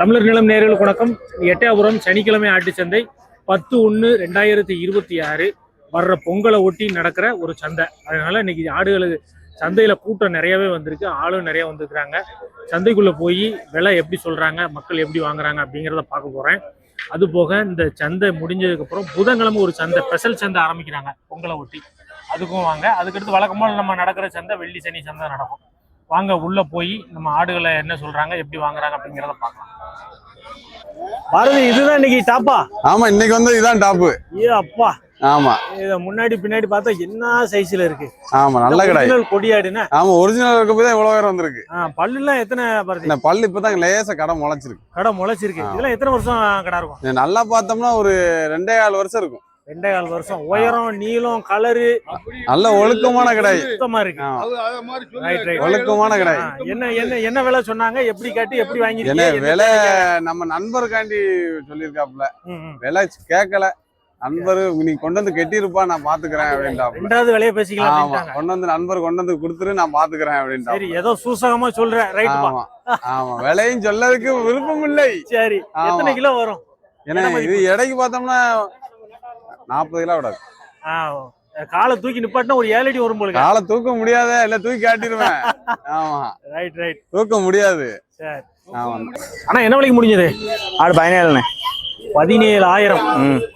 தமிழர் நிலம் நேர்களுக்கு வணக்கம். எட்டயபுரம் சனிக்கிழமை ஆட்டு சந்தை பத்து ஒன்று ரெண்டாயிரத்தி இருபத்தி ஆறு வர்ற பொங்கலை ஒட்டி நடக்கிற ஒரு சந்தை. அதனால இன்னைக்கு ஆடுகளுக்கு சந்தையில கூட்டம் நிறையவே வந்திருக்கு. ஆளும் நிறைய வந்திருக்கிறாங்க. சந்தைக்குள்ள போய் விலை எப்படி சொல்றாங்க மக்கள் எப்படி வாங்குறாங்க அப்படிங்கிறத பார்க்க போறேன். அது போக இந்த சந்தை முடிஞ்சதுக்கு அப்புறம் புதன்கிழமை ஒரு சந்தை ஸ்பெஷல் சந்தை ஆரம்பிக்கிறாங்க பொங்கலை ஒட்டி. அதுக்கும் வாங்க. அதுக்கடுத்து வழக்கமாக நம்ம நடக்கிற சந்தை வெள்ளி சனி சந்தை நடக்கும். வாங்க உள்ள போய் நம்ம ஆடுகளை என்ன சொல்றாங்க எப்படி வாங்குறாங்க அப்படிங்கிறத பார்க்கலாம். பாரதி இதுதான் இன்னைக்கு டாப்பா ஆமா இன்னைக்கு வந்து இதான் டாப்பு ஏ அப்பா. ஆமா. இத முன்னாடி பின்னாடி பார்த்தா என்ன சைஸ்ல இருக்கு? ஆமா நல்ல கடை கொடியாடுனா. ஆமா ஒரிஜினல் இருக்க போய் தான் இவ்வளவு பேர் வந்திருக்கு. பல்லுலாம் எத்தனை பாரதி? இந்த பல்லு இப்பதான் லேசா கடை முளைச்சிருக்கு. கடை முளைச்சிருக்கு. இதெல்லாம் எத்தனை வருஷம் கடை இருக்கும்? நல்லா பார்த்தோம்னா ஒரு ரெண்டே கால் வருஷம் இருக்கும். ரெண்டே கால் வருஷம். உயரம் நீளம் கலரு நல்ல ஒழுக்கமான கடை. சுத்தமா இருக்கு. ஆமா. ரைட் ரைட் ஒழுக்கமான கடை. என்ன என்ன என்ன விலை சொன்னாங்க? எப்படி கேட்டு எப்படி என்ன வாங்கிருக்கீங்க விலை நம்ம நண்பருக்காண்டி ம். விலை கேட்கல. நண்பர் நீ கொண்டு வந்து கெட்டிருப்பா நான் பாத்துக்கிறேன் அப்படின்ட்டாப்புல. ரெண்டாவது விலையை பேசிக்கலாம் ஆமா. கொண்டு வந்து நண்பர் கொண்டு வந்து கொடுத்துரு நான் பாத்துக்கிறேன் சரி அப்படின்ட்டாப்புல ஏதோ சூசகமா சொல்ற. ரைட் ஆமா. ஆமா. விலையும் சொல்லதுக்கு விருப்பம் இல்லை சரி. எத்தனை கிலோ வரும்? ஏன்னா இது எடைக்கு பார்த்தோம்னா நாற்பது கிலோ விடாது காலை தூக்கி நிப்பாட்டினா ஒரு ஏழு அடி வரும் போலுங்க. காலை தூக்க முடியாத இல்ல தூக்கி காட்டிடுவேன் ஆமா. ரைட் ரைட் தூக்க முடியாது. சரி. ஆமா. ஆனா என்ன விலைக்கு முடிஞ்சது? ஆடு பதினேழுண்ணே. பதினேழு ஆயிரம்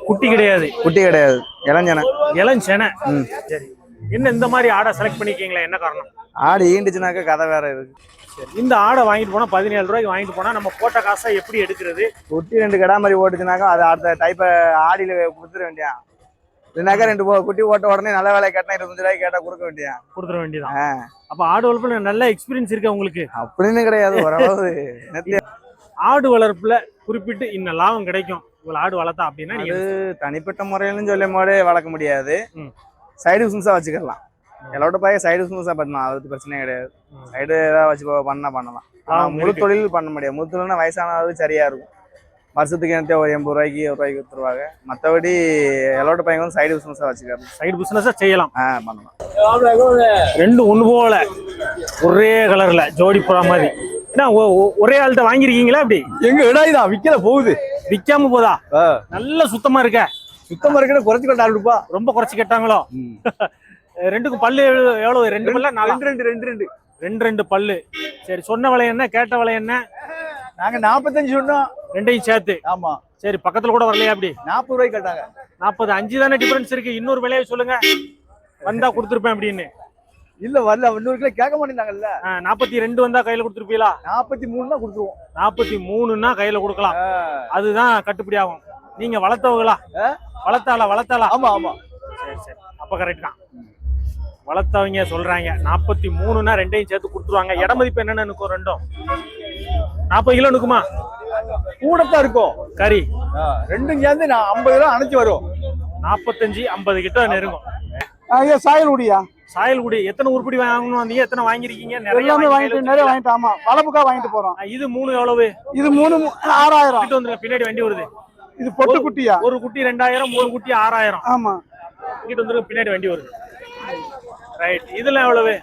குட்டி கிடையாது. குட்டி கிடையாது. இளஞ்சனை. இளஞ்செனை. ம். சரி. என்ன இந்த மாதிரி ஆடை செலக்ட் பண்ணிருக்கீங்களா? என்ன காரணம்? ஆடு ஈண்டுச்சுனாக்கா கதை வேற இருக்கு. இந்த ஆடை வாங்கிட்டு போனா பதினேழு ரூபாய்க்கு வாங்கிட்டு போனா நம்ம போட்ட காசை எப்படி எடுக்கிறது? குட்டி ரெண்டு கடா மாதிரி ஓட்டுச்சுனாக்கா அது அடுத்த டைப்பை ஆடியில கொடுத்துட வேண்டியான் இல்லைனாக்கா ரெண்டு குட்டி ஓட்ட உடனே நல்ல வேலை கேட்டா இருபத்தஞ்சு ரூபாய்க்கு கேட்டா கொடுக்க வேண்டியான் கொடுத்துட வேண்டியதான் ஆ, அப்ப ஆடு வளர்ப்புல நல்ல எக்ஸ்பீரியன்ஸ் இருக்கு உங்களுக்கு? அப்படின்னு கிடையாது ஓரளவு. ஆடு வளர்ப்புல குறிப்பிட்டு இன்ன லாபம் கிடைக்கும். இவ்வளவு ஆடு வளர்த்தா அப்படின்னா தனிப்பட்ட முறையிலும் சொல்ல போது வளர்க்க முடியாது. சைடு பிசினஸா வச்சுக்கலாம். எல்லாரோட பையன் சைடு பிசினஸா பண்ணலாம். அது பிரச்சனையே கிடையாது. சைடு ஏதாவது வச்சு போ- பண்ணா பண்ணலாம். ஆனா லாபம் முழு. தொழில் பண்ண முடியாது. முழு தொழில்னா வயசானது சரியா இருக்கும். வருஷத்துக்கு எனக்கு ஒரு எண்பது ரூபாய்க்கு ஒரு ரூபாய்க்கு வித்துருவாங்க. மற்றபடி எல்லாரோட பையன் வந்து சைடு பிசினஸா வச்சுக்கலாம் சைடு பிசினஸா செய்யலாம். ஆ பண்ணலாம். ரெண்டு ஒண்ணு போல. ஒரே கலர்ல ஜோடி புறா மாதிரி. என்ன ஒ- ஒ- ஒரே ஆள்கிட்ட வாங்கிருக்கீங்களா அப்படி? எங்க இடாய்தான் விக்கல போகுது. விக்காம போதா? நல்ல சுத்தமா இருக்க. சுத்தமா இருக்குன்னு குறைச்சு ரூபா ரொம்ப குறைச்சு கேட்டாங்களோ? ரெண்டுக்கும் பல்லு எவ்வளவு- ரெண்டு பல்ல? ரெண்டு ரெண்டு ரெண்டு ரெண்டு. ரெண்டு ரெண்டு பல்லு. சரி சொன்ன விலை என்ன? கேட்ட விலை என்ன? நாங்க நாற்பத்தஞ்சு சொன்னோம். ரெண்டையும் சேர்த்து. ஆமா. சரி பக்கத்துல கூட வரலையா அப்படி? நாற்பது ரூபாய்க்கு கேட்டாங்க. நாற்பது அஞ்சு தானே டிஃபரன்ஸ் இருக்கு. இன்னொரு விலையை சொல்லுங்க. வந்தா கொடுத்துருப்பேன் அப்படின்னு. இல்ல வரல. இன்னொரு கிலோ கேட்க மாட்டேங்கிறாங்கல்ல. நாற்பத்தி ரெண்டு வந்தா கையில கொடுத்துருப்பீங்களா? நாற்பத்தி மூணு தான் கொடுத்துருவோம். நாற்பத்தி மூணுன்னா கையில கொடுக்கலாம். அதுதான் கட்டுப்படி ஆகும். நீங்க வளர்த்தவங்களா? வளர்த்தாளா? வளர்த்தாளா? ஆமா ஆமா. சரி சரி. அப்ப கரெக்ட் தான். வளர்த்தவங்க சொல்றாங்க. நாற்பத்தி மூணுன்னா ரெண்டையும் சேர்த்து கொடுத்துருவாங்க. இட மதிப்பு என்னன்னு இருக்கும் ரெண்டும். நாற்பது கிலோ நிற்குமா கூடத்தான் இருக்கும். கறி. ரெண்டும் சேர்ந்து நான் ஐம்பது ரூபா அணைச்சு வரும். நாற்பத்தஞ்சு ஐம்பது கிட்ட நெருங்கும். ஐயா சாயல் உடியா? சாயல்குடி எத்தனை உருப்படி வாங்கணும் வந்தீங்க? எத்தனை வாங்கிருக்கீங்க நிறைய எல்லாமே வாங்கி வாங்கிட்டு நிறைய? வாங்கிட்டு ஆமா. வளப்புக்கா வாங்கிட்டு போறோம். இது மூணு எவ்வளவு? இது மூணு ஆறாயிரம். கிட்ட வந்துருங்க. பின்னாடி வண்டி வருது. இது பொட்டு குட்டியா? ஒரு குட்டி ரெண்டாயிரம் மூணு குட்டி ஆறாயிரம். ஆமா. கிட்ட வந்துருங்க. பின்னாடி வண்டி வருது. ரைட் இதுல எவ்வளவு?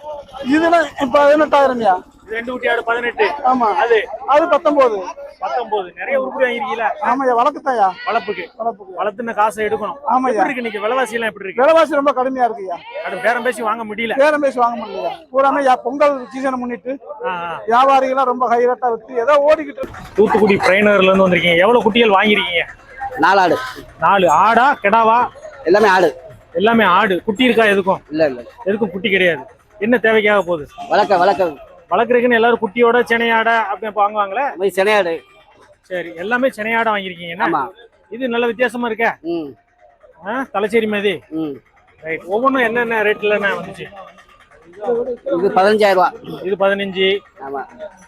இதுல இப்ப பதினெட்டாயிரம்யா. இது ரெண்டு குட்டி ஆடு பதினெட்டு. ஆமா. அது? அது பத்தொன்பது. பத்தொன்பது. நிறைய உருப்படி வாங்கிருக்கீங்களா ஆமாய்யா வளர்க்குத்தாயா வளர்ப்புக்கு. வளர்ப்புக்கு. வளர்த்துன காசை எடுக்கணும். ஆமாய்யா. இருக்கு இன்னைக்கு? விலைவாசி எல்லாம் எப்படி இருக்கு? விலைவாசி ரொம்ப கடுமையா இருக்குய்யா. அது பேரம் பேசி வாங்க முடியல. பேரம் பேசி வாங்க முடியல. பூராமே யா- பொங்கல் சீசனை முன்னிட்டு. வியாபாரிகளாம் ரொம்ப ஹை ரேட்டா வித்து ஏதோ ஓடிக்கிட்டு இருக்கு. தூத்துக்குடி பிரைனர்ல இருந்து வந்திருக்கீங்க. எவ்வளவு குட்டிகள் வாங்கிருக்கீங்க நாலாடு நாலு ஆடா கிடாவா? எல்லாமே ஆடு. எல்லாமே ஆடு. குட்டி இருக்கா எதுக்கும்? இல்ல இல்ல. எதுக்கும் குட்டி கிடையாது. என்ன தேவைக்காக போகுது? வளர்க்க வளர்க்க. வளர்க்குறதுக்குன்னு எல்லாரும் குட்டியோட சென்னையாட அப்படி வாங்குவாங்களே? போய் செனையாடு. சரி எல்லாமே சென்னையாட? ஆமா. இது நல்ல வித்தியாசமா இருக்க? தலைச்சேரி மாதிரி ரைட் ஒவ்வொன்றும் என்னென்ன ரேட்ல வந்துச்சு? இது பதினஞ்சாயிரம் ரூபா. இது பதினஞ்சு. ஆமா.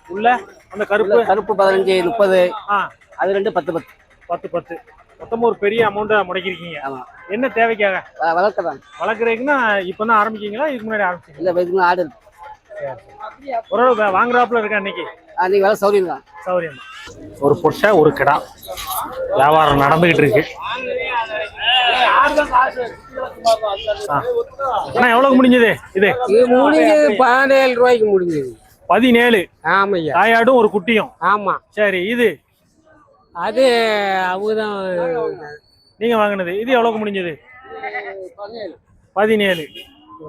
உள்ள அந்த கருப்பு? கருப்பு பதினஞ்சு முப்பது. ஆ. அது ரெண்டு பத்து பத்து. பத்து பத்து. மொத்தமா ஒரு பெரிய அமௌண்ட்டை முடக்கிருக்கீங்க ஆமா. என்ன தேவைக்காக? வளர்க்க தான் வளர்க்குறதுக்குன்னா இப்பதான் ஆரம்பிக்கீங்களா இதுக்கு முன்னாடி ஆரம்பிச்சீங்க இல்ல இதுக்கு ஆடு இருக்கு. ஓரளவு வாங்குறாப்புல இருக்கா இன்னைக்கு? நீங்க வேலை சௌகரியம் தான். சௌரியம் ஒரு பொட்டை ஒரு கிடா. வியாபாரம் நடந்துகிட்டு இருக்கு. ஆ. அண்ணா எவ்வளவுக்கு முடிஞ்சது இது? இது முடிஞ்சது பதினேழு ரூபாய்க்கு முடிஞ்சது. பதினேழு. ஆமையா தாயாடும் ஒரு குட்டியும். ஆமா. சரி இது? அது அவங்க தான் நீங்க வாங்கினது. இது எவ்வளவுக்கு முடிஞ்சது? பதினேழு.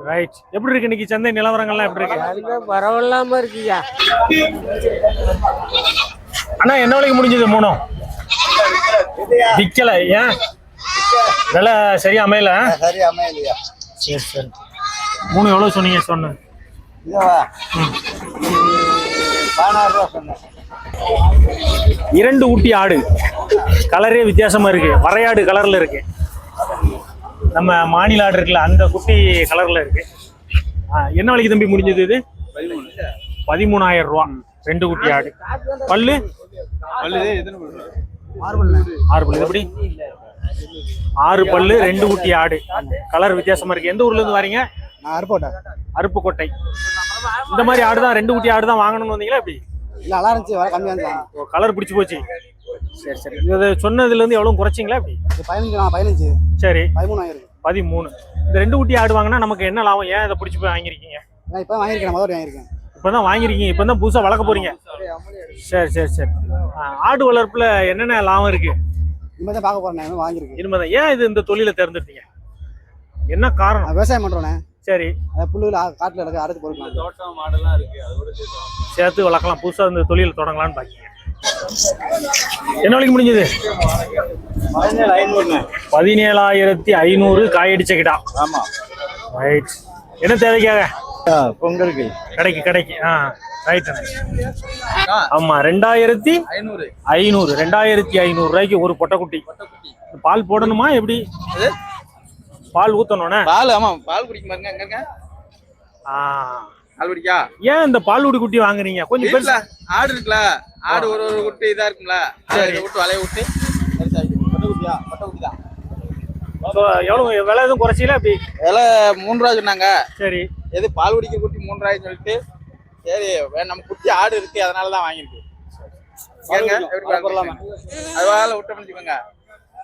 ரைட் எப்படி இருக்கு இன்னைக்கு சந்தை நிலவரங்கள்லாம் எப்படி இருக்கு? பரவாயில்லாம இருக்குயா அண்ணா என்ன விலைக்கு முடிஞ்சது மூணும் விக்கல ஏன்? விலை சரியா அமையல? சரி அமையலையா? சரி சரி. மூணு எவ்வளவு சொன்னீங்க சொன்ன பதினாறு ரூபா சொன்னேன். இரண்டு ஊட்டி ஆடு. கலரே வித்தியாசமா இருக்கு. வரையாடு கலர்ல இருக்கு. நம்ம மாநில ஆடு இருக்குல்ல அந்த குட்டி கலர்ல இருக்கு. ஆ, என்ன விலைக்கு தம்பி முடிஞ்சது இது? பதிமூணாயிரம் ரூபா. ரெண்டு குட்டி ஆடு. பல்லு? ஆறு பல்லு எப்படி? ஆறு பல்லு ரெண்டு குட்டி ஆடு. கலர் வித்தியாசமா இருக்கு. எந்த ஊர்ல இருந்து வரீங்க? அறுப்போட்டேன் அருப்புக்கோட்டை. இந்த மாதிரி ஆடு தான் ரெண்டு குட்டி ஆடு தான் வாங்கணும்னு வந்தீங்களா எப்படி? நல்லா இருந்துச்சு வர கம்மியாக இருந்துச்சு. கலர் பிடிச்சி போச்சு. சரி சரி. இது சொன்னதுல இருந்து எவ்வளவு குறைச்சிங்களா எப்படி? பதினஞ்சு பதினஞ்சு. சரி. பதிமூணாயிரம் பதிமூணு. இந்த ரெண்டு குட்டி ஆடு வாங்கினா நமக்கு என்ன லாபம்? ஏன் இதை பிடிச்சி போய் வாங்கியிருக்கீங்க? நான் இப்போ வாங்கியிருக்கேன் முதல் வாங்கியிருக்கேன். இப்பதான் வாங்கியிருக்கீங்க இப்பதான் புதுசா வளர்க்க போறீங்க. சரி சரி சரி. ஆடு வளர்ப்புல என்னென்ன லாபம் இருக்கு? இனிமேல் தான் பார்க்க போகிறேன் வாங்கியிருக்கேன். இனிமேதான் ஏன் இது இந்த தொழிலை தேர்ந்தெடுத்தீங்க? என்ன காரணம்? விவசாயம் பண்ணுறோண்ணே சரி. அதை புல்லுல காட்டில் இருக்க அறுத்து பொறுக்கலாம் தோட்டம் மாடெல்லாம் இருக்கு அதோட சேர்த்து வளர்க்கலாம். புதுசா இந்த தொழில் தொடங்கலாம்னு பாக்கீங்க. என்ன விலைக்கு முடிஞ்சது? பதினேழாயிரத்தி ஐநூறு காயடிச்ச கிடா. ஆமா. ரைட் என்ன தேவைக்காக? பொங்கலுக்கு. கடைக்கு கடைக்கு. ஆ ரைட் ஆமா ரெண்டாயிரத்தி ஐநூறு. ஐநூறு. ரெண்டாயிரத்தி ஐநூறு ரூபாய்க்கு ஒரு பொட்டைக்குட்டி. பால் போடணுமா எப்படி? பால் ஊத்தணும்னா? பால் ஆமா பால் குடிக்க பாருங்க ஆ. பால் குடிக்கா? ஏன் இந்த பால்குடி குட்டி வாங்குறீங்க? கொஞ்சம் பெருசு ஆடு இருக்குல்ல ஆடு ஒரு ஒரு குட்டி இதா இருக்கும்ல. சரி. விட்டு வலைய விட்டு பட்டை குட்டியா? பட்டை குட்டி தான். எவ்வளவு விலை எதுவும் குறைச்சில அப்படி? விலை மூணு ரூபா சொன்னாங்க. சரி. எது பால் குடிக்கிற குட்டி மூணு ரூபாய்ன்னு சொல்லிட்டு சரி நம்ம குட்டி ஆடு இருக்கு அதனால தான் வாங்கிருக்கு ஏங்க எப்படி விட்டோம்னு வச்சுக்கோங்க.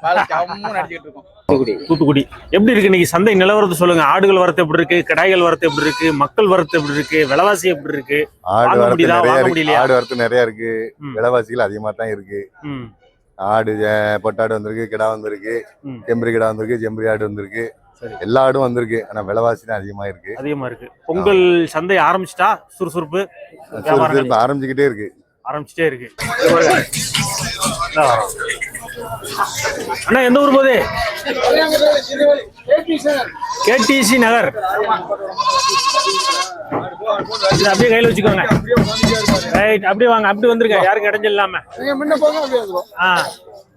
பால் ஜம்முன்னு அடிச்சுட்டு இருக்கோம். தூத்துக்குடி. எப்படி இருக்கு இன்னைக்கு சந்தை நிலவரத்தை சொல்லுங்க. ஆடுகள் வரத்து எப்படி இருக்கு? கடாய்கள் வரத்து எப்படி இருக்கு? மக்கள் வரத்து எப்படி இருக்கு? விலைவாசி எப்படி இருக்கு? ஆடு வரத்து நிறைய இருக்கு? ஆடு வரத்து நிறைய இருக்கு. விலைவாசிகள் அதிகமா தான் இருக்கு. ஆடு பொட்டாடு வந்திருக்கு கிடா வந்திருக்கு. செம்பரி கிடா வந்திருக்கு செம்பரி ஆடு வந்திருக்கு. எல்லா ஆடும் வந்திருக்கு. ஆனா விலைவாசி தான் அதிகமா இருக்கு. அதிகமா இருக்கு. பொங்கல் சந்தை ஆரம்பிச்சிட்டா? சுறுசுறுப்பு ஆரம்பிச்சுக்கிட்டே இருக்கு. ஆரம்பிச்சிட்டே இருக்கு. அண்ணா எந்த ஊர் போகுது? கேடிசி நகர். இது அப்படியே கையில வச்சுக்கோங்க. ரைட் அப்படியே வாங்க அப்படி போங்க அப்படியே வந்துரும் ஆ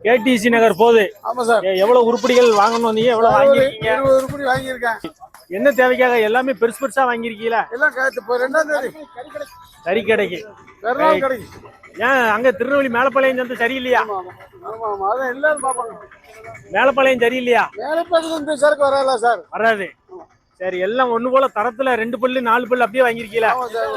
கேடிசி நகர் போகுது. ஆமா சார் எ- எவ்வளவு உருப்படிகள் வாங்கணும் வந்தீங்க எவ்வளவு வாங்கிருக்கீங்க ரூபாய் வாங்கியிருக்கேன். என்ன தேவைக்காக? எல்லாமே பெருசு பெருசா வாங்கிருக்கீங்களா எல்லாம் ரெண்டாம் தேதி. கறி கடைக்கு. கிடைக்கும் ஏன் அங்க திருநெல்வேலி மேலப்பாளையம் சந்தை சரியில்லையா? மேலப்பாளையம் சரியில்லையா? மேலே பார்த்து இந்த சரக்கு வரல சார்? வராது. சரி எல்லாம் ஒண்ணு போல தரத்துல ரெண்டு பல்லு நாலு பல்லு அப்படியே சார்.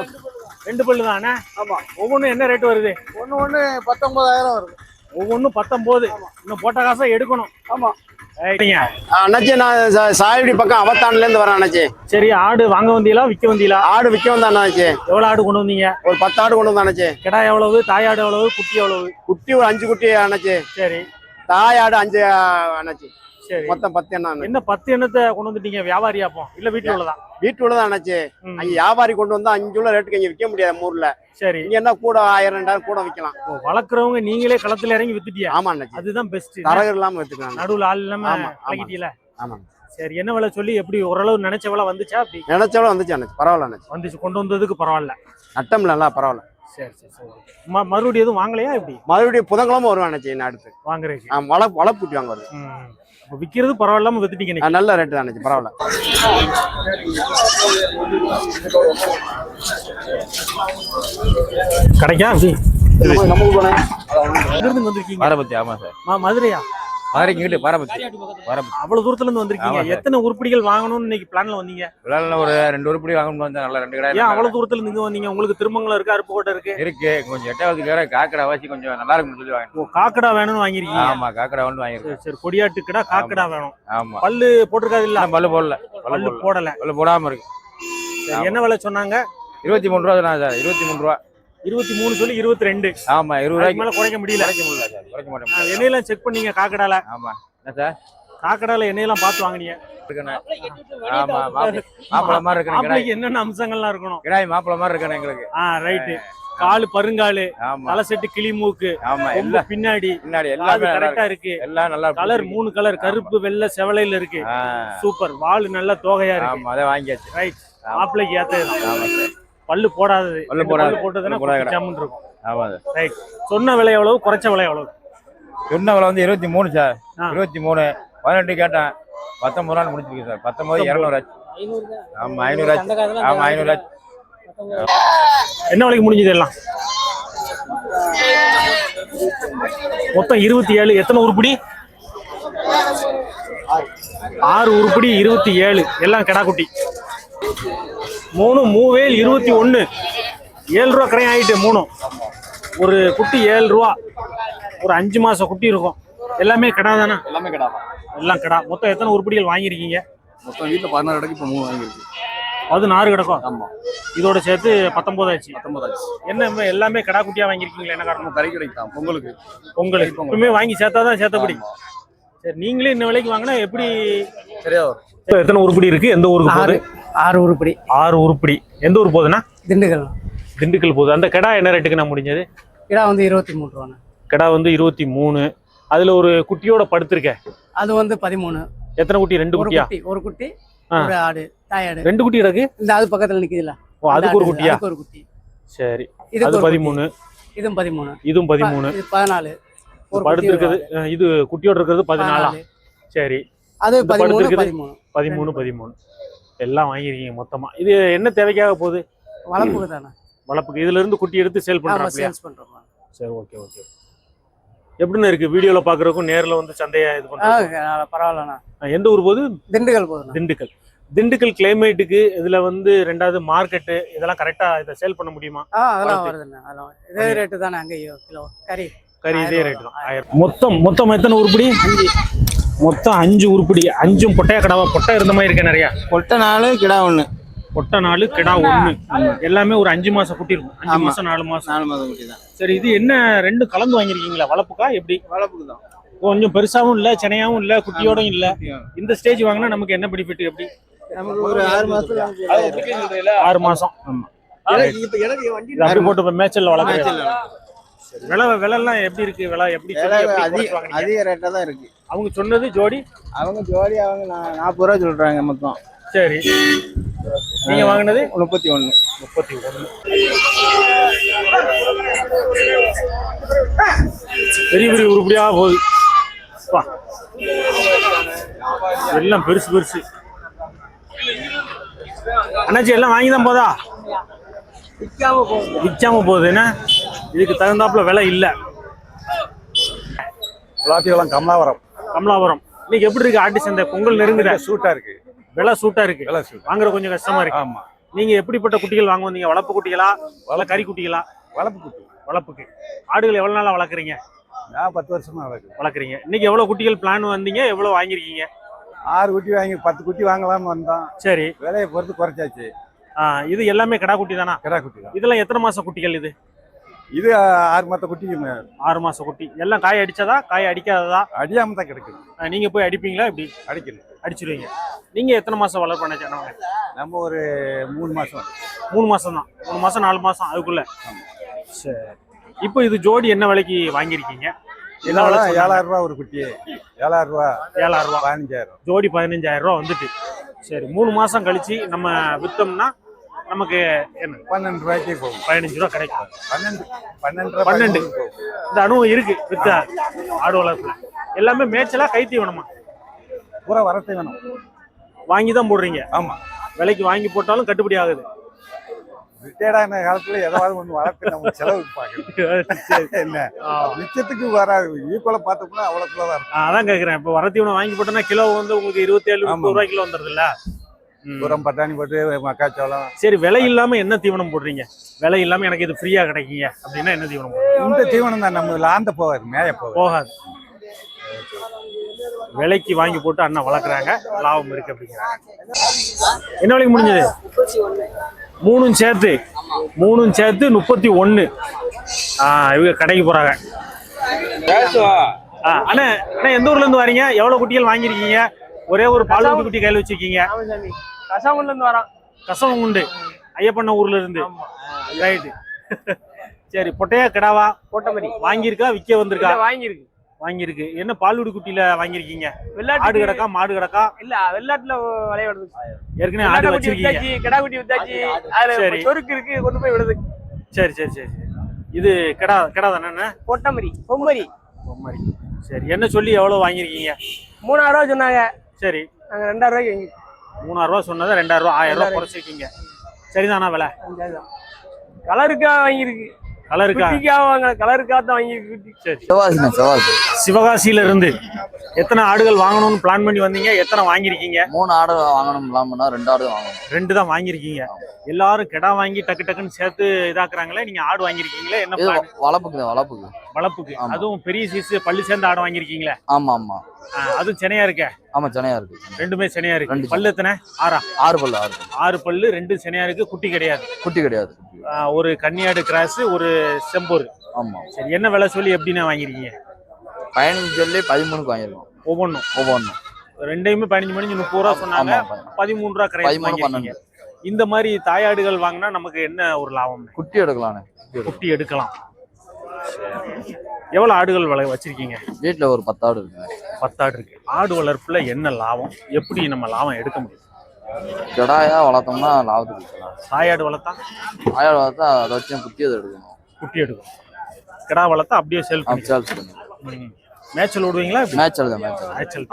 ரெண்டு பல்லு தானே ஆமா. ஒவ்வொன்றும் என்ன ரேட் வருது? ஒண்ணு ஒண்ணு பத்தொன்பதாயிரம் வருது. ஒவ்வொன்றும் பத்தொம்போது. இன்னும் போட்ட காசா எடுக்கணும். ஆமா. ரைட்டுங்க. அண்ணாச்சி நான் சா- சாயல்குடி பக்கம் அவத்தான்ல இருந்து வரேன் அண்ணாச்சி. சரி ஆடு வாங்க வந்தீங்களா விற்க வந்தீங்களா? ஆடு விற்க வந்தேன் அண்ணாச்சி. எவ்வளவு ஆடு கொண்டு வந்தீங்க? ஒரு பத்து ஆடு கொண்டு வந்தேன் அண்ணாச்சி. கிடா எவ்வளவு தாயாடு எவ்வளவு குட்டி எவ்வளவு? குட்டி ஒரு அஞ்சு குட்டி அண்ணாச்சி. சரி. தாய் ஆடு அஞ்சு அண்ணாச்சி. மொத்தம் பத்து எண்ணம். என்ன பத்து எண்ணத்தை கொண்டு வந்துட்டீங்க? வியாபாரியாப்போ இல்ல வீட்டுல உள்ளதான் வீட்டு உள்ளதான் அண்ணாச்சி. அங்க வியாபாரி கொண்டு வந்தா அஞ்சு உள்ள ரேட்டுக்கு இங்க விற்க முடியாது ஊர்ல. சரி. இங்க என்ன கூட ஆயிரம் ரெண்டாயிரம் கூட விற்கலாம் ஓ, வளர்க்குறவங்க நீங்களே களத்துல இறங்கி வித்துட்டியா? ஆமா அண்ணாச்சி அதுதான் பெஸ்ட் தரகர் இல்லாம வித்துக்கலாம் நடுவுல ஆள் இல்லாம ஆமா, ஆமா. சரி என்ன விலை சொல்லி எப்படி ஓரளவு நினைச்ச விலை வந்துச்சா அப்படி? நினைச்சாலும் வந்துச்சு அண்ணாச்சி பரவாயில்ல அண்ணாச்சி வந்துச்சு. கொண்டு வந்ததுக்கு பரவாயில்ல. நட்டம் நல்லா பரவாயில்ல. சரி சரி சரி. மறுபடியும் எதுவும் வாங்கலையா எப்படி? மறுபடியும் புதன்கிழமை வருவேன் அண்ணாச்சி நான் அடுத்து. வாங்குறதுக்கு ஆ, வள வளப்புட்டி வாங்க விக்கிறது பரவாயில்லாம வித்துட்டீங்க. நல்ல ரேட்டு தான் பரவாயில்ல. கிடைக்கா எங்கிருந்து வந்திருக்கீங்க? மதுரையா? பாரபத்தி பாரபத்தி அவ்வளவு தூரத்துல இருந்து வந்திருக்கீங்க. ஆமா. எத்தனை உருப்படிகள் வாங்கணும்னு இன்னைக்கு பிளான்ல வந்தீங்க? விழால ஒரு ரெண்டு உருப்படி வாங்கணும் வந்தேன். நல்லா ரெண்டு கடை ஏன் அவ்வளவு தூரத்துல இருந்து இங்க வந்தீங்க? உங்களுக்கு திருமங்கலம் இருக்கு அருப்புக்கோட்டை இருக்கு. இருக்கு. கொஞ்சம் எட்டாவது வேற காக்கடா வாசி கொஞ்சம் நல்லா இருக்கும்னு சொல்லி வாங்கினேன். ஓ காக்கடா வேணும்னு வாங்கிருக்கீங்க ஆமா காக்கடா வந்து வாங்கிருக்கேன் சரி சரி கொடியாட்டு கடா காக்கடா வேணும். ஆமா. பல்லு போட்டிருக்காது இல்ல? இன்னும் பல்லு போடல. பல்லு பல்லு போடல. போடல. பல்லு போடாம இருக்கு. சரி, என்ன விலை சொன்னாங்க? இருபத்தி மூணு ரூபா சொன்னாங்க சார். இருபத்தி மூணு ரூபா. இருபத்தி மூணு சொல்லி இருபத்தி ரெண்டு. ஆமா இருபது ரூபாய்க்கு மேல குறைக்க முடியல. குறைக்க முடியல சார். குறைக்க மாட்டேன். ஆ, எண்ணெயெல்லாம் செக் பண்ணீங்க காக்கடால? ஆமா. என்ன சார்? காக்கடால எண்ணெயெல்லாம் பார்த்து வாங்குனீங்க. ஆமா மாப்பிள மாதிரி இருக்கணும் என்னென்ன அம்சங்கள்லாம் இருக்கணும்? கிடாய் மாப்பிள மாதிரி இருக்கணும் எங்களுக்கு. ஆ ரைட்டு காலு பருங்காலு ஆமா. தலை செட்டு கிளி மூக்கு ஆமா எல்லாம் பின்னாடி. பின்னாடி எல்லாமே கரெக்டா இருக்கு. எல்லாம் நல்லா கலர் மூணு கலர் கருப்பு வெள்ளை செவலையில இருக்கு. சூப்பர் வால் நல்ல தோகையா இருக்கு. ஆமா அதை வாங்கியாச்சு. ரைட் மாப்பிளைக்கு சார். பல்லு போடாதது. பல்லு போடாது. போட்டதுன்னா. ஜம்முன்னு இருக்கும். ஆமா சார் ரைட் சொன்ன விலை எவ்வளவு? குறைச்ச விலை எவ்வளவு? சொன்ன விலை வந்து இருபத்தி மூணு சார். இருபத்தி மூணு. பதினெட்டு கேட்டேன். பத்தொன்பது நாள் முடிச்சிருக்கு சார். பத்தொன்பது இரநூறு ஆச்சு. ஆமா ஐநூறு ஆச்சு. ஆமா ஐநூறு ஆச்சு. என்ன விலைக்கு முடிஞ்சது எல்லாம்? மொத்தம் இருபத்தி ஏழு. எத்தனை உருப்படி? ஆறு உருப்படி இருபத்தி ஏழு. எல்லாம் கிடாக்குட்டி மூணு மூவேல் இருபத்தி ஒன்று ஏழு ரூபா கரையும் ஆயிட்டு மூணும் ஒரு குட்டி ஏழு ரூபா. ஒரு அஞ்சு மாசம் குட்டி இருக்கும். எல்லாமே கிடா தானே? எல்லாமே கிடாமா எல்லாம் கிடா. மொத்தம் எத்தனை உருப்படிகள் வாங்கியிருக்கீங்க? மொத்தம் வீட்டுல பதினாறு இடக்கு இப்ப மூணு வாங்கியிருக்கு. பதினாறு கிடக்கும் ஆமா. இதோட சேர்த்து பத்தொன்பதாச்சு பத்தொன்பதாச்சு. என்ன எல்லாமே கடா குட்டியா வாங்கியிருக்கீங்களா? என்ன காரணம்? கறி கிடைக்கும் பொங்கலுக்கு. பொங்கல் எப்பவுமே வாங்கி சேர்த்தாதான் சேர்த்தபடி. சரி நீங்களே இந்த விலைக்கு வாங்கினா எப்படி சரியா எத்தனை உருப்படி இருக்கு? எந்த ஊருக்கு ஆறு உருப்படி. ஆறு உருப்படி. எந்த ஊர் போகுதுன்னா திண்டுக்கல். திண்டுக்கல் போகுது. அந்த கடா என்ன ரேட்டுக்கு நான் முடிஞ்சது? கிடா வந்து இருபத்தி மூணு ரூபாண்ணே. கடா வந்து இருபத்தி மூணு அதுல ஒரு குட்டியோட படுத்திருக்க. அது வந்து பதிமூணு. எத்தனை குட்டி? ரெண்டு குட்டியா? குட்டி ஒரு குட்டி. ஒரு ஆடு தாயாடு ரெண்டு குட்டி இருக்கு இந்த அது பக்கத்துல நிக்குதுல்ல. ஓ அதுக்கு ஒரு குட்டியா? ஒரு குட்டி. சரி. ஒரு பதிமூணு. இதுவும் பதிமூணு. இதுவும் பதிமூணு. இது பதினாலு. அஹ், இது குட்டியோட இருக்கிறது பதினாலா. சரி. அது? பதிமூணு. பதிமூணு பதிமூணு. எல்லாம் வாங்கிருக்கீங்க மொத்தமா. இது என்ன தேவைக்காக போகுது? வளர்ப்புக்கு தானே. வளர்ப்புக்கு. இதுல இருந்து குட்டி எடுத்து சேல் பண்றாங்க சேல்ஸ் பண்றோம்? சரி ஓகே ஓகே எப்படின்னு இருக்கு? வீடியோல பாக்குறதுக்கும் நேர்ல வந்து சந்தையா இது ஆ, பண்றாங்க பரவாயில்லண்ணா. எந்த ஊர் போகுது? திண்டுக்கல் போதுண்ணா திண்டுக்கல். திண்டுக்கல் கிளைமேட்டுக்கு இதுல வந்து ரெண்டாவது மார்க்கெட்டு இதெல்லாம் கரெக்டா இதை சேல் பண்ண முடியுமா? அதெல்லாம். வருதுண்ணா அதெல்லாம். இதே ரேட்டு தானே அங்கேயும் கிலோ கறி. கறி இதே ஆயிரம் ரேட் தான். மொத்தம் மொத்தம் எத்தனை உருப்படி மொத்தம் அஞ்சு உருப்படி அஞ்சும் பொட்டையா கிடாவா? பொட்டை இருந்த மாதிரி இருக்க நிறைய. கொட்டை நாலு கிடா ஒண்ணு. பொட்டை நாலு கிடா ஒண்ணு. எல்லாமே ஒரு அஞ்சு மாசம் குட்டி இருக்கும் அஞ்சு. மாசம் நாலு மாசம். நாலு மாதம் குட்டி தான் சரி இது என்ன ரெண்டு கலந்து வாங்கிருக்கீங்களா வளர்ப்புக்கா எப்படி? வளர்ப்புக்கு தான் கொஞ்சம் பெருசாவும் இல்ல சினையாவும் இல்ல குட்டியோடும் இல்ல. இந்த ஸ்டேஜ் வாங்கினா நமக்கு என்ன பெனிஃபிட் எப்படி? நமக்கு ஒரு ஆறு மாசத்துல ஆறு மாசம். அப்படி போட்டு இப்ப மேய்ச்சல்ல வளர்க்குறேன் விலை விலை எல்லாம் எப்படி இருக்கு? விலை எப்படி அதிக? அதிக ரேட்டா தான் இருக்கு. அவங்க சொன்னது ஜோடி? அவங்க ஜோடி அவங்க நாற்பது ரூபா சொல்றாங்க மொத்தம். சரி. நீங்க வாங்கினது? முப்பத்தி ஒண்ணு. முப்பத்தி ஒண்ணு. பெரிய பெரிய உருப்படியா போகுது. வா. எல்லாம் பெருசு பெருசு. அண்ணாச்சி எல்லாம் வாங்கி தான் போதா? விற்காம போகுது என்ன? இதுக்கு தகுந்தாப்புல விலை இல்ல. குலாத்தியெல்லாம் கமலாவரம். கமலாபுரம் இன்னைக்கு எப்படி இருக்கு ஆட்டு சந்தை பொங்கல் நெருங்குதா சூட்டா இருக்கு. விலை சூட்டா இருக்கு. விலை சூட் வாங்குற கொஞ்சம் கஷ்டமா இருக்கு. ஆமா. நீங்க எப்படிப்பட்ட குட்டிகள் வாங்க வந்தீங்க? வளர்ப்பு குட்டிகளா? வள கறி குட்டிகளா? வளர்ப்பு குட்டி. வளர்ப்புக்கு. ஆடுகள் எவ்வளவு நாளா வளர்க்குறீங்க? நான் பத்து வருஷமா வளர்க்குறேன். வளர்க்குறீங்க. இன்னைக்கு எவ்வளவு குட்டிகள் பிளான் வந்தீங்க? எவ்வளவு வாங்கிருக்கீங்க ஆறு குட்டி வாங்கி பத்து குட்டி வாங்கலாம்னு வந்தோம். சரி. விலையை பொறுத்து குறைச்சாச்சு. இது எல்லாமே கடா குட்டி தானா? கிடா குட்டி தான். இதெல்லாம் எத்தனை மாச குட்டிகள் இது? இது ஆறு மத்த குட்டி ஆறு மாச குட்டி. எல்லாம் காய் அடிச்சதா? காய் அடிக்காததா? அடியாம தான் கிடக்குது. நீங்க போய் அடிப்பீங்களா இப்படி அடிக்கல. அடிச்சிருவீங்க. நீங்க எத்தனை மாசம் வளர்ப்பு நினைச்சானவங்க நம்ம ஒரு மூணு மாசம். மூணு மாசம் தான். மூணு மாசம் நாலு மாசம் அதுக்குள்ள. சரி. இப்போ இது ஜோடி என்ன விலைக்கு வாங்கியிருக்கீங்க? ஏழாயிரம் ரூபா ஒரு குட்டி. ஏழாயிரம் ரூபா. ஏழாயிரம் ரூபாய் பதினஞ்சாயிரம். ஜோடி பதினஞ்சாயிரம் ரூபா வந்துட்டு. சரி மூணு மாசம் கழிச்சு நம்ம வித்தோம்னா நமக்கு என்ன? பன்னெண்டு ரூபாய்க்கே போகும். பதினஞ்சு ரூபா கிடைக்கும். பன்னெண்டு பன்னெண்டு. பன்னெண்டு. இந்த அனுபவம் இருக்கு வித்த. ஆடு வளர்ப்புல. எல்லாமே மேய்ச்சலா கைத்தி வேணுமா பூரா வரத்தை வேணும் வாங்கி தான் போடுறீங்க. ஆமா. விலைக்கு வாங்கி போட்டாலும் கட்டுப்படி ஆகுது. ரிட்டையர்டான காலத்துல ஏதாவது ஒண்ணு வளர்த்து நம்ம செலவுக்கு பார்க்கணும். என்ன? மிச்சத்துக்கு வராது. ஈக்குவலா பார்த்தோம்னா அவ்வளோக்குள்ள தான் அதான் கேக்குறேன். இப்போ வரத்தீவனம் வாங்கி போட்டோம்னா கிலோ வந்து உங்களுக்கு இருபத்தி ஏழு ஆமா. முப்பது ரூபாய் கிலோ வந்துருதுல்ல? ம். தூரம் பட்டாணி போட்டு மக்காச்சோளம். சரி விலை இல்லாம என்ன தீவனம் போடுறீங்க? விலை இல்லாம எனக்கு இது ஃப்ரீயா கிடைக்குங்க. அப்படின்னா என்ன தீவனம் போடுறீங்க? இந்த தீவனம் தான் நம்ம லாந்த போகாது மேய போகாது. போகாது. விலைக்கு வாங்கி போட்டு அண்ணன் வளர்க்குறாங்க. லாபம் இருக்கு அப்படிங்கிறாங்க. என்ன விலைக்கு முடிஞ்சது? மூணும் சேர்த்து மூணும் சேர்த்து முப்பத்தி ஒன்று இவங்க கடைக்கு போறாங்க. ஆ, அண்ணா அண்ணா எந்த ஊர்ல இருந்து வரீங்க? எவ்வளவு குட்டிகள் வாங்கியிருக்கீங்க? ஒரே ஒரு பால் குட்டி கையில் வச்சிருக்கீங்க. கசாமூர்ல இருந்து வரோம் கசவங்குண்டு ஐயப்பண்ண ஊர்ல இருந்து. ரைட்டு சரி பொட்டையா கிடாவா? போட்ட மாதிரி வாங்கியிருக்கா விற்க வந்திருக்கா? வாங்கியிருக்கு. வாங்கியிருக்கு. என்ன பால்குடி குட்டியில வாங்கியிருக்கீங்க? வெள்ளாட்டு ஆடு கிடக்கா மாடு கிடக்கா? இல்ல வெள்ளாட்டுல விளையாடுது ஏற்கனவே ஆடு வச்சிருக்கீங்க. கிடா குட்டி வித்தாச்சு. சரி. சொருக்கு இருக்கு கொண்டு போய் விடுது. சரி சரி சரி சரி. இது கிடா கிடா தானே பொட்டமரி பொம்மரி. பொம்மரி. சரி என்ன சொல்லி எவ்வளவு வாங்கியிருக்கீங்க? மூணாயிரம் ரூபா சொன்னாங்க. சரி. நாங்க ரெண்டாயிரம் ரூபாய்க்கு ரூபா சொன்னதை ரெண்டாயிரம் ரூபா ஆயிரம் ரூபா குறைச்சிருக்கீங்க. சரிதானா விலை? கலருக்கா வாங்கியிருக்கு. கலருக்கா? வாங்க கலருக்காக தான் வாங்கியிருக்கு சரி. சிவகாசி. சிவகாசியில இருந்து எத்தனை ஆடுகள் வாங்கணும்னு பிளான் பண்ணி வந்தீங்க? எத்தனை வாங்கியிருக்கீங்க? மூணு ஆடு வாங்கணும் பிளான் பண்ணா ரெண்டு ஆடு வாங்கணும். ரெண்டு தான் வாங்கியிருக்கீங்க. எல்லாரும் கிடா வாங்கி டக்கு டக்குன்னு சேர்த்து இதாக்குறாங்களே நீங்க ஆடு வாங்கியிருக்கீங்களே என்ன இது plan? வளர்ப்புக்கு ஆமா. அதுவும் பெரிய சீஸ் பள்ளி சேர்ந்த ஆடு வாங்கியிருக்கீங்களே? ஆமா ஆமா. ஆ, அதுவும் சென்னையா இருக்கே? ஆமா சென்னையா இருக்கு. ரெண்டுமே சென்னையா இருக்கு. ரெண்டு பல்லு எத்தனை? ஆறா? ஆறு பல்லு ஆறு பல்லு. ஆறு பல்லு ரெண்டு சென்னையா இருக்கு குட்டி கிடையாது. குட்டி கிடையாது. ஆ, ஒரு கன்னியாடு கிராஸ் ஒரு செம்பூர். ஆமா. சரி என்ன விலை சொல்லி எப்படிண்ணா வாங்கிருக்கீங்க பதினஞ்சு சொல்லி பதிமூணுக்கு வாங்கியிருக்கோம். ஒவ்வொன்றும் ஒவ்வொன்றும் ரெண்டையுமே பதினஞ்சு மணிக்கு முப்பது ரூபா சொன்னாங்க. பதிமூணு ரூபா பன்னெண்டு. இந்த மாதிரி தாயாடுகள் வாங்கினா நமக்கு என்ன ஒரு லாபம்? குட்டி எடுக்கலாம். குட்டி எடுக்கலாம். எவ்வளவு ஆடுகள் வள வச்சிருக்கீங்க? வீட்டுல ஒரு பத்து ஆடு இருக்குங்க பத்து ஆடு இருக்கு. ஆடு வளர்ப்புல என்ன லாபம்? எப்படி நம்ம லாபம் எடுக்க முடியும்? கிடாயா வளர்த்தோம்னா லாபத்துக்கு தாயாடு வளர்த்தா? ஆயாடு வளர்த்தா அதை வச்சு குட்டி எடுக்கணும். குட்டி எடுக்கும் கிடா வளர்த்தா அப்படியே சேல் சேல்ஸ் மேட்சல் விடுவீங்களா மேட்ச் எழுத மேட்ச் மேட்சல்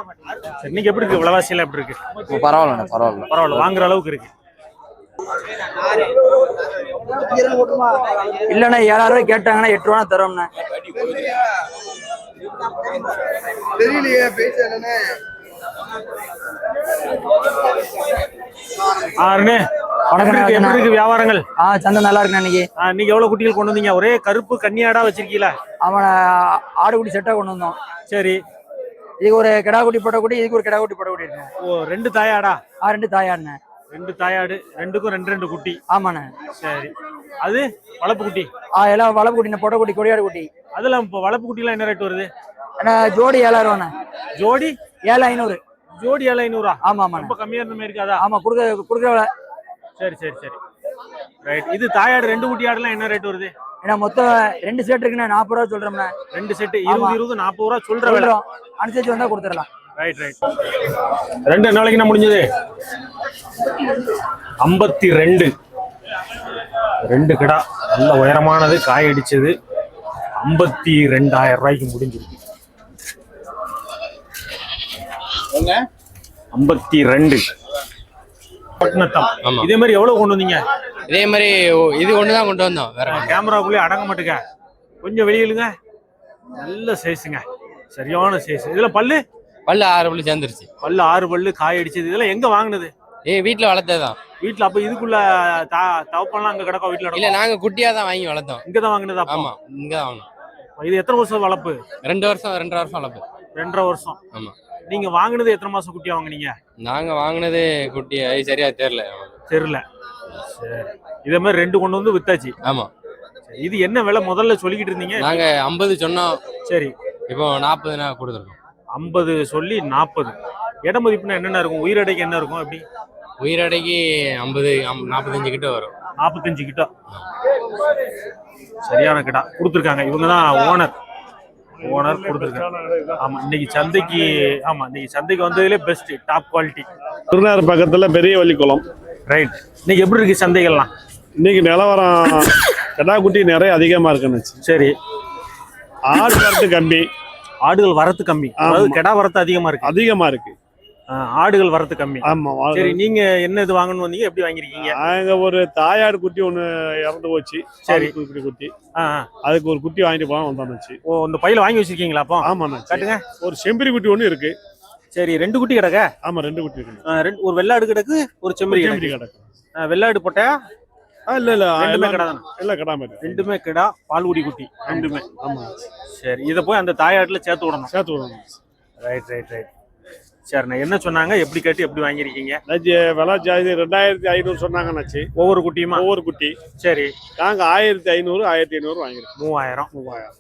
சரி இன்னைக்கு எப்படி இருக்கு? விலைவாசியெல்லாம் எப்படி இருக்கு? பரவாயில்லண்ணே பரவாயில்ல பரவாயில்ல. வாங்குற அளவுக்கு இருக்கு. இல்லண்ணா ஏழாயிரம் ரூபாய் கேட்டாங்கன்னா எட்டு ரூபா தரோம்ண்ணா தெரியலையே பேச என்னன்னு. ஆறுனே எப்படி இருக்கு? இருக்கு வியாபாரங்கள்? ஆ சந்தை நல்லா இருக்குண்ணா இன்னைக்கு. இன்னைக்கு எவ்வளவு குட்டிகள் கொண்டு வந்தீங்க? ஒரே கருப்பு கன்னியாடா வச்சிருக்கீங்களா? அவனை ஆடு குட்டி செட்டா கொண்டு வந்தோம். சரி. இதுக்கு ஒரு கிடா குட்டி போட்ட குட்டி இதுக்கு ஒரு கிடா குட்டி போட்ட குட்டி இருக்கு. ஓ ரெண்டு தாயாடா? ஆ ரெண்டு தாயாடுண்ணே. ரெண்டு தாயாடு ரெண்டுக்கும் ரெண்டு ரெண்டு குட்டி. ஆமாண்ணே. சரி. அது வளர்ப்பு குட்டி? ஆ எல்லாம் வளப்பு குட்டி பொட்டை குட்டி கொடியாடு குட்டி. அதெல்லாம் இப்போ வளர்ப்பு குட்டிலாம் என்ன ரேட் வருது? அண்ணா ஜோடி ஏழாயிரம் ஜோடி? ஏழு ஐநூறு. ஜோடி ஏழு ஐநூறா? ஆமா ஆமாண்ணே ரொம்ப கம்மியா இருந்த மாதிரி இருக்காதா? ஆமா கொடுக்க கொடுக்குற விலை சரி சரி சரி. ரைட் இது தாயாடு ரெண்டு குட்டி ஆடுலாம் என்ன ரேட் வருது? ஏன்னா மொத்தம் ரெண்டு செட் இருக்குண்ணே நாற்பது ரூபா சொல்றோம்ண்ணே ரெண்டு செட்டு. இருபது இருபது நாற்பது ரூபா சொல்ற விலை. அனுசரிச்சு வந்தா கொடுத்துடலாம். ரைட் ரைட் ரெண்டு நாளைக்கு என்ன முடிஞ்சது? ஐம்பத்தி ரெண்டு ரெண்டு கிடா. நல்ல உயரமானது காய் அடிச்சது. ஐம்பத்தி ரெண்டாயிரம் ரூபாய்க்கு முடிஞ்சிருக்கு. ஐம்பத்தி ரெண்டு பட்டினத்தம் இதே மாதிரி எவ்வளவு கொண்டு வந்தீங்க? இதே மாதிரி இது ஒன்று தான் கொண்டு வந்தோம் வேற கேமராக்குள்ளே அடங்க மாட்டுங்க. கொஞ்சம் வெளியிலுங்க. நல்ல சைஸுங்க. சரியான சைஸ். இதுல பல்லு? பல்லு ஆறு பல்லு சேர்ந்துருச்சு. பல்லு ஆறு பல்லு காய் அடிச்சது. இதெல்லாம் எங்க வாங்குனது? ஏ வீட்டில் வளர்த்ததுதான் வீட்ல அப்ப இதுக்குள்ள தவப்பெல்லாம் அங்க கிடக்கும் வீட்ல இல்ல நாங்க குட்டியா தான் வாங்கி வளர்த்தோம். இங்க தான் வாங்குனது ஆமா இங்க தான் வாங்கினோம் இது எத்தனை வருஷம் வளர்ப்பு? ரெண்டு வருஷம் ரெண்டரை வருஷம் வளர்ப்பு. ரெண்டரை வருஷம். ஆமா. நீங்க வாங்குனது எத்தனை மாசம் குட்டியா வாங்குனீங்க? நாங்க வாங்கினது குட்டி அது சரியா தெரியல. தெரியல. இதே மாதிரி ரெண்டு கொண்டு வந்து வித்தாச்சு. ஆமா. இது என்ன விலை முதல்ல சொல்லிக்கிட்டு இருந்தீங்க? நாங்க ஐம்பது சொன்னோம். சரி. இப்போ நாற்பதுனா கொடுத்துருக்கோம். ஐம்பது சொல்லி நாற்பது இட மதிப்புனா என்னென்ன இருக்கும்? உயிரடைக்கு என்ன இருக்கும் அப்படி? உயிரடைக்கு ஐம்பது நாற்பத்தஞ்சு கிட்ட வரும். நாற்பத்தஞ்சு கிட்ட. சரியான கிடா. கொடுத்துருக்காங்க. இவங்க தான் ஓனர். ஓனர் கொடுத்துருக்காங்க. ஆமா இன்னைக்கு சந்தைக்கு ஆமா இன்னைக்கு சந்தைக்கு வந்ததுல பெஸ்ட் டாப் குவாலிட்டி திருநகர் பக்கத்துல பெரிய வள்ளிக்குளம். ரைட் இன்னைக்கு எப்படி இருக்கு சந்தைகள்லாம்? இன்னைக்கு நிலவரம் கடா குட்டி நிறைய அதிகமா இருக்குன்னு சரி. ஆடு வரத்து கம்மி. ஆடுகள் வரத்து கம்மி. அதாவது. கெடா வரத்து அதிகமா இருக்கு. அதிகமா இருக்கு. ஆடுகள் வரத்து கம்மி. ஆமா சரி நீங்க என்ன இது வாங்கணும் வந்தீங்க? எப்படி வாங்கிருக்கீங்க நாங்க ஒரு தாயாடு குட்டி ஒண்ணு இறந்து போச்சு. சரி. குட்டி குட்டி. அதுக்கு ஒரு குட்டி வாங்கிட்டு போலாம் வந்தாச்சு ஓ இந்த பையில வாங்கி வச்சிருக்கீங்களா அப்போ? ஆமாண்ணா காட்டுங்க. ஒரு செம்பரி குட்டி ஒண்ணு இருக்கு. சரி ரெண்டு குட்டி கிடக்க? ஆமா ரெண்டு குட்டி இருக்கு. ஒரு வெள்ளாடு கிடக்கு ஒரு செம்மறி செம்பரி கிடக்கு. வெள்ளாடு போட்டா? ஆ, இல்ல இல்ல. ரெண்டுமே கிடா தானே? எல்லாம் கடா மாதிரி ரெண்டுமே கிடா பால்குடி குட்டி. ரெண்டுமே ஆமா சரி இதை போய் அந்த தாயாட்டுல சேர்த்து விடணும். சேர்த்து விடணும். ரைட் ரைட் ரைட் சரிண்ணா என்ன சொன்னாங்க? எப்படி கேட்டு எப்படி வாங்கியிருக்கீங்க? விலை ஜாதி ரெண்டாயிரத்தி ஐநூறு சொன்னாங்கன்னாச்சு ஒவ்வொரு குட்டியுமா? ஒவ்வொரு குட்டி. சரி. நாங்கள் ஆயிரத்தி ஐநூறு ஆயிரத்தி ஐநூறு வாங்கிருக்கோம் மூவாயிரம். மூவாயிரம்.